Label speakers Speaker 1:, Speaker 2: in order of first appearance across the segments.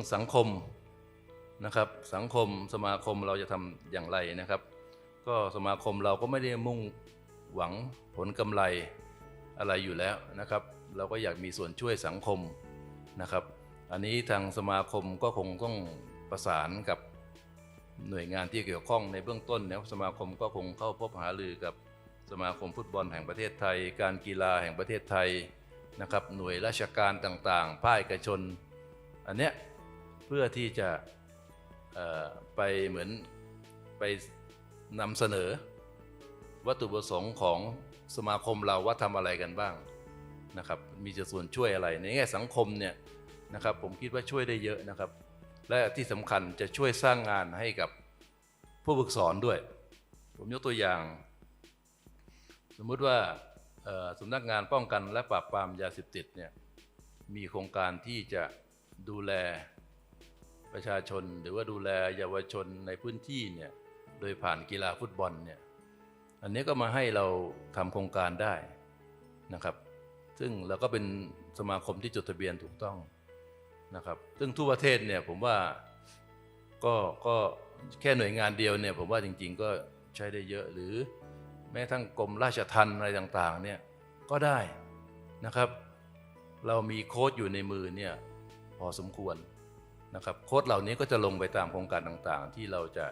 Speaker 1: รื่องสังคมนะครับ สังคมสมาคมเราจะทำอย่างไรนะครับ ก็สมาคมเราก็ไม่ได้มุ่งหวังผลกำไรอะไรอยู่แล้วนะครับ เราก็อยากมีส่วนช่วยสังคมนะครับ อันนี้ทางสมาคมก็คงต้องประสานกับหน่วยงานที่เกี่ยวข้องในเบื้องต้นนะสมาคมก็คงเข้าพบหารือกับสมาคมฟุตบอลแห่งประเทศไทย การกีฬาแห่งประเทศไทยนะครับ หน่วยราชการต่างๆ ภาคเอกชน อันเนี้ย พื่อที่จะไปเหมือนไปนำเสนอ วัตถุประสงค์ของสมาคมเราว่าทำอะไรกันบ้างนะครับ มีจะส่วนช่วยอะไร ในแง่สังคมเนี่ยนะครับผมคิดว่าช่วยได้เยอะนะครับ และที่สำคัญจะช่วยสร้างงานให้กับผู้ฝึกสอนด้วย ผมยกตัวอย่าง สมมุติว่าสำนักงานป้องกันและปราบปรามยาเสพติดเนี่ยมีโครงการที่จะดูแล ประชาชนหรือว่าดูแลเยาวชนในพื้นที่เนี่ยโดยผ่านกีฬาฟุตบอลเนี่ยอันนี้ก็มาให้เราทำโครงการได้นะครับ ซึ่งเราก็เป็นสมาคมที่จดทะเบียนถูกต้องนะครับ ซึ่งทั่วประเทศเนี่ยผมว่าก็ก็แค่หน่วยงานเดียวเนี่ยผมว่าจริง ๆ ก็ใช้ได้เยอะหรือแม้ทั้งกรมราชทัณฑ์อะไรต่างๆเนี่ยก็ได้นะครับ เรามีโค้ดอยู่ในมือเนี่ยพอสมควร นะครับโค้ดเหล่านี้ก็จะลงไปตามโครงการต่างๆ ที่เราจะ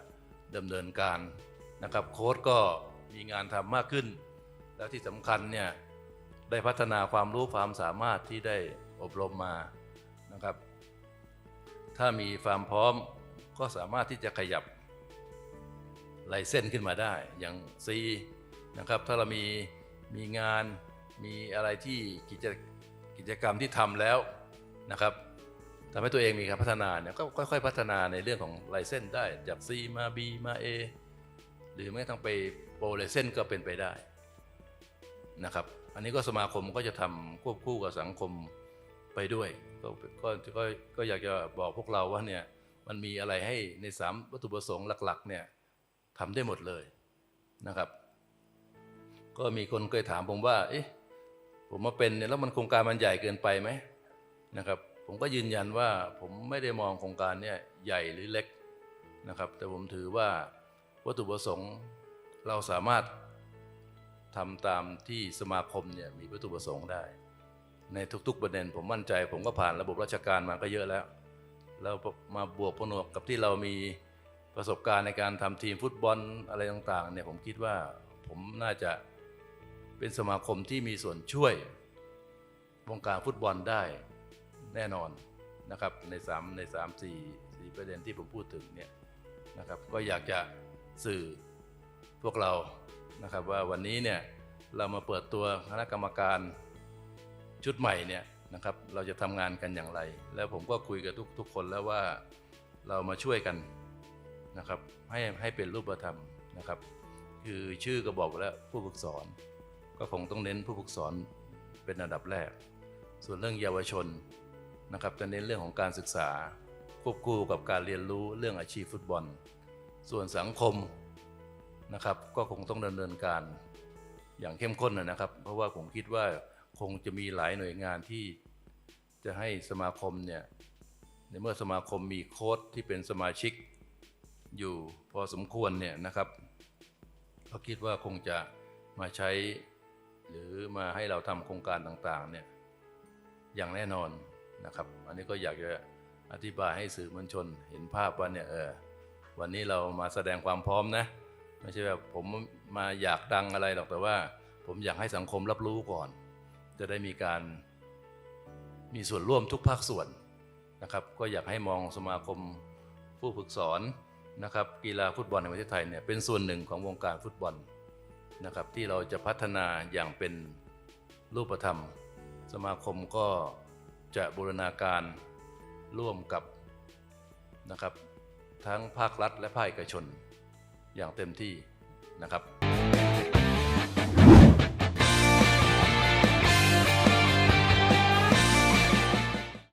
Speaker 1: ดำเนินการนะครับโค้ดก็มีงานทำมากขึ้น แล้วที่สำคัญเนี่ยได้พัฒนาความรู้ความสามารถที่ได้อบรมมานะครับ ถ้ามีความพร้อมก็สามารถที่จะขยับลายเส้นขึ้นมาได้อย่าง C นะครับถ้าเรามีมีงานมีอะไรที่กิจกิจกรรมที่ทำแล้วนะครับ ทำให้ตัวเองมีการพัฒนาเนี่ยก็ค่อย ๆ พัฒนาในเรื่องของลายเส้นได้จาก C มา B มา A หรือไม่ต้องไปโปรลายเส้นก็เป็นไปได้นะครับ อันนี้ก็สมาคมก็จะทำควบคู่กับสังคมไปด้วยก็ก็ก็ก็อยากจะบอกพวกเราว่าเนี่ยมันมีอะไรให้ในสามวัตถุประสงค์หลักๆเนี่ยทำได้หมดเลยนะครับ ก็มีคนเคยถามผมว่าเอ๊ะผมมาเป็นเนี่ยแล้วมันโครงการมันใหญ่เกินไปไหมนะครับ ผมก็ยืนยันว่าผมไม่ได้มองโครงการเนี่ยใหญ่หรือเล็กนะครับ แต่ผมถือว่าวัตถุประสงค์เราสามารถทำตามที่สมาคมเนี่ยมีวัตถุประสงค์ได้ ในทุกๆประเด็นผมมั่นใจ ผมก็ผ่านระบบราชการมาก็เยอะแล้วแล้วมาบวกผนวกกับที่เรามีประสบการณ์ในการทำทีมฟุตบอลอะไรต่างๆเนี่ยผมคิดว่าผมน่าจะเป็นสมาคมที่มีส่วนช่วยวงการฟุตบอลได้ แน่นอนนะครับใน3ใน3 4 4ประเด็นที่ผมพูดถึงเนี่ยนะครับก็อยากจะสื่อพวกเรานะครับว่าวันนี้เนี่ยเรามาเปิดตัวคณะกรรมการชุดใหม่เนี่ยนะครับเราจะทำงานกันอย่างไร แล้วผมก็คุยกับทุกทุกคนแล้วว่าเรามาช่วยกันนะครับให้ให้เป็นรูปธรรมนะครับ คือชื่อก็บอกแล้วผู้ฝึกสอน ก็คงต้องเน้นผู้ฝึกสอนเป็นอันดับแรก ส่วนเรื่องเยาวชน นะครับจะเน้นเรื่องของการศึกษาควบคู่กับการเรียนรู้เรื่องอาชีพฟุตบอล ส่วนสังคมนะครับ ก็คงต้องดำเนินการอย่างเข้มข้นนะนะครับ เพราะว่าผมคิดว่าคงจะมีหลายหน่วยงานที่จะให้สมาคมเนี่ยในเมื่อสมาคมมีโค้ดที่เป็นสมาชิกอยู่พอสมควรเนี่ยนะครับก็คิดว่าคงจะมาใช้ หรือมาให้เราทำโครงการต่างๆเนี่ยอย่างแน่นอน นะครับ อันนี้ก็อยากจะอธิบายให้สื่อมวลชน เห็นภาพว่าเนี่ยเออวันนี้เรามาแสดงความพร้อมนะ ไม่ใช่แบบผมมาอยากดังอะไรหรอกแต่ว่า ผมอยากให้สังคมรับรู้ก่อน จะได้มีการมีส่วนร่วมทุกภาคส่วนนะครับ ก็อยากให้มองสมาคมผู้ฝึกสอนนะครับ กีฬาฟุตบอลในประเทศไทยเนี่ยเป็นส่วนหนึ่งของวงการฟุตบอลนะครับ ที่เราจะพัฒนาอย่างเป็นรูปธรรม สมาคมก็ จะบูรณาการร่วมกับนะครับทั้งภาครัฐและภาคเอกชนอย่างเต็มที่นะครับ